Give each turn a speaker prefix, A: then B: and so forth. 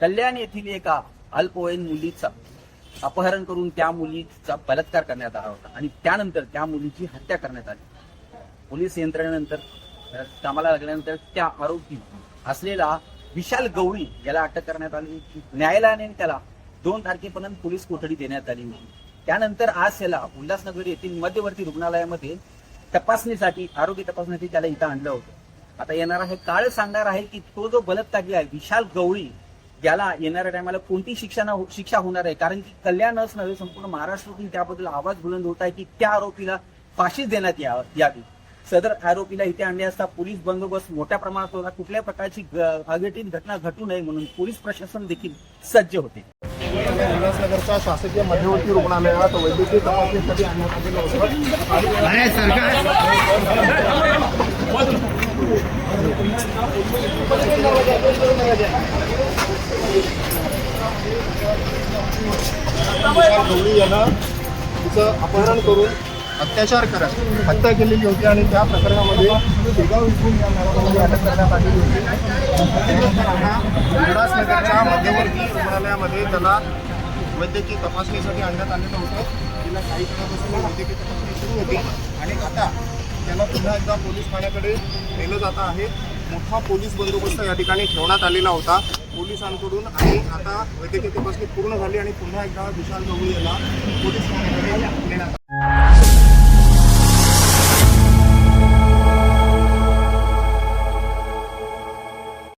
A: कल्याण येथील एका अल्पवयीन मुलीचा अपहरण करून त्या मुलीचा बलात्कार करण्यात आला होता आणि त्यानंतर त्या मुलीची हत्या करण्यात आली. पोलीस यंत्रणेनंतर कामाला लागल्यानंतर त्या आरोपी असलेला विशाल गवळी याला अटक करण्यात आली न्यायालयाने त्याला दोन तारखेपर्यंत पोलीस कोठडी देण्यात आली होती. त्यानंतर आज त्याला उल्हासनगर येथील मध्यवर्ती रुग्णालयामध्ये तपासणीसाठी आरोग्य तपासणीसाठी त्याला इथं आणलं होतं. आता येणारा हे काळ सांगणार आहे की तो जो बलात्कारी आहे विशाल गवळी याला येणाऱ्या टायमाला कोणती शिक्षा ना शिक्षा होणार आहे कारण की कल्याणच नव्हे संपूर्ण महाराष्ट्रातून त्याबद्दल आवाज बुलंद होत आहे की त्या आरोपीला फाशी देण्यात यावी. सदर आरोपीला इथे आणले असता पोलीस बंदोबस्त मोठ्या प्रमाणात होता कुठल्याही प्रकारची अघटित घटना घटू नये म्हणून पोलीस प्रशासन देखील सज्ज होते.
B: उल्हासनगरच्या शासकीय मध्यवर्ती रुग्णालयात वैद्यकीय तपासणीसाठी आणण्यात आलेलं होतं. गवळी यानं तिचं अपहरण करून अत्याचार करत हत्या केलेली होती आणि त्या प्रकरणामध्ये शेगाव इथून या मॅडममध्ये अटक करण्यात आलेली होती. उल्हासनगरच्या मध्यवर्ती रुग्णालयामध्ये त्याला वैद्यकीय तपासणीसाठी आणण्यात आलेलं होतं. तिला काही काळापासून वैद्यकीय तपासणी सुरू होती. आणि आता त्याला पुन्हा एकदा पोलीस ठाण्याकडे नेलं जात आहे. मोठा पोलीस बंदोबस्त या ठिकाणी ठेवण्यात आलेला होता. पोलिसांकडून आणि आता वैद्यकीय तपासणी पूर्ण झाली आणि पुन्हा एकदा विशाल गवळी याला पोलीस